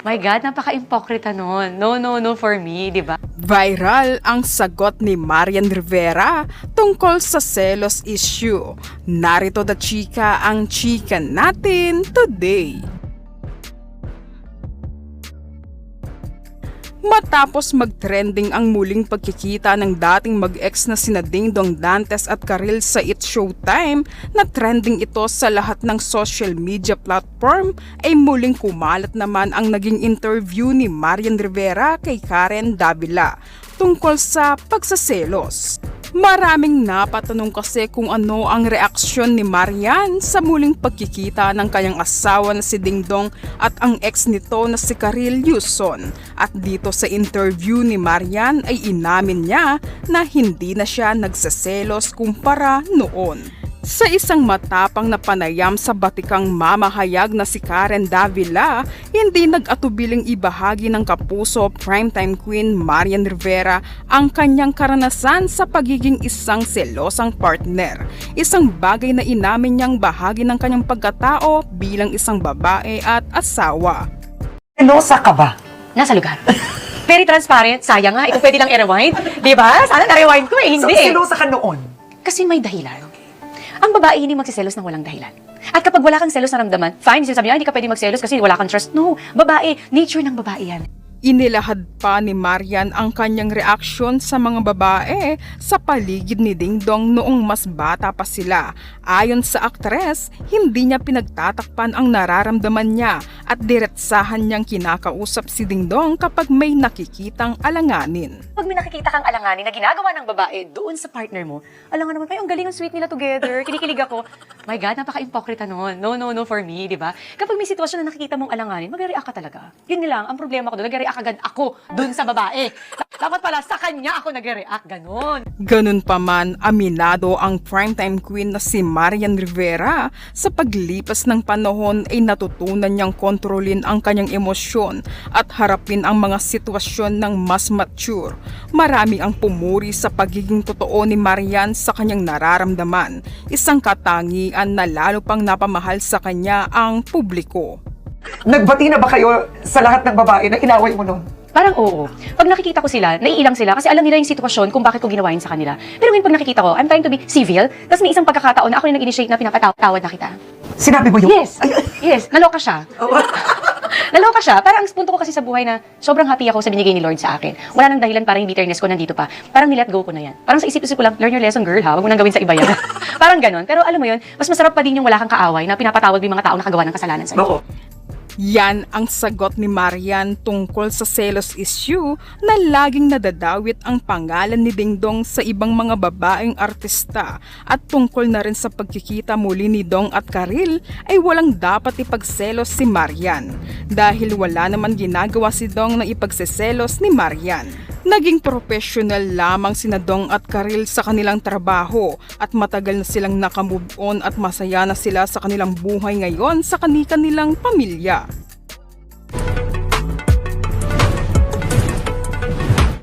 My God, napaka-impokrita nun. No, no, no for me, di ba? Viral ang sagot ni Marian Rivera tungkol sa selos issue. Narito the chika ang chika natin today. Matapos mag-trending ang muling pagkikita ng dating mag-ex na sina Ding Dong Dantes at Karil sa It's Showtime na trending ito sa lahat ng social media platform ay muling kumalat naman ang naging interview ni Marian Rivera kay Karen Davila tungkol sa pagsaselos. Maraming napatanong kasi kung ano ang reaksyon ni Marian sa muling pagkikita ng kanyang asawa na si Dingdong at ang ex nito na si Karil Yuson. At dito sa interview ni Marian ay inamin niya na hindi na siya nagsaselos kumpara noon. Sa isang matapang na panayam sa batikang mamahayag na si Karen Davila, hindi nag-atubiling ibahagi ng kapuso primetime queen Marian Rivera ang kanyang karanasan sa pagiging isang selosang partner. Isang bagay na inamin niyang bahagi ng kanyang pagkatao bilang isang babae at asawa. Selosa ka ba? Nasa lugar. Very transparent. Sayang nga, ito pwede lang i-rewind. Di ba? Sana na-rewind ko eh. So, Hindi. selosa ka noon? Kasi may dahilan. Ang babae hindi magsiselos ng walang dahilan. At kapag wala kang selos na ramdaman, fine, sinasabi niya, "Ay, hindi ka pwede magselos kasi wala kang trust. No, babae, nature ng babae yan. Inilahad pa ni Marian ang kanyang reaksyon sa mga babae sa paligid ni Dingdong noong mas bata pa sila. Ayon sa aktres, hindi niya pinagtatakpan ang nararamdaman niya at diretsahan niyang kinakausap si Dingdong kapag may nakikitang alanganin. Pag may nakikita kang alanganin na ginagawa ng babae doon sa partner mo, alam nga naman, ay, ang galing ang sweet nila together. Kinikilig ako. My God, napaka-impokrita nun. No, no, no for me, di ba? Kapag may sitwasyon na nakikita mong alanganin, mag-react ka talaga. Yun lang, ang problema ko doon, nag-react agad ako doon sa babae. Dapat pala sa kanya ako nag-react, ganon. Ganun pa man, aminado ang primetime queen na si Marian Rivera sa paglipas ng panahon ay natutunan niyang kontrolin ang kanyang emosyon at harapin ang mga sitwasyon ng mas mature. Marami ang pumuri sa pagiging totoo ni Marian sa kanyang nararamdaman, isang katangian na lalo pang napamahal sa kanya ang publiko. Nagbati na ba kayo sa lahat ng babae na inaway mo noon? Parang oo. Pag nakikita ko sila, naiilang sila kasi alam nila yung sitwasyon kung bakit ko ginawa yun sa kanila. Pero ngayon pag nakikita ko, I'm trying to be civil, tapos may isang pagkakataon na ako yung nag-initiate na pinapatawad na kita. Sinabi mo yun? Yes. Yes. Naloka siya. Naloka siya. Parang ang punto ko kasi sa buhay na sobrang happy ako sa binigay ni Lord sa akin. Wala nang dahilan parang yung bitterness ko nandito pa. Parang nilet go ko na yan. Parang sa isip-isip ko lang, learn your lesson girl ha. Huwag mo nang gawin sa iba yan. parang ganon. Pero alam mo yun, mas masarap pa din yung wala kang kaaway na pinapatawad mo yung mga taong nakagawa ng kasalanan sa'yo. Oo. Yan ang sagot ni Marian tungkol sa selos issue na laging nadadawit ang pangalan ni Dingdong sa ibang mga babaeng artista at tungkol na rin sa pagkikita muli ni Dong at Karil ay walang dapat ipagselos si Marian dahil wala naman ginagawa si Dong na ipagseselos ni Marian. Naging professional lamang sina Dong at Karil sa kanilang trabaho at matagal na silang nakamove on at masaya na sila sa kanilang buhay ngayon sa kani-kanilang pamilya.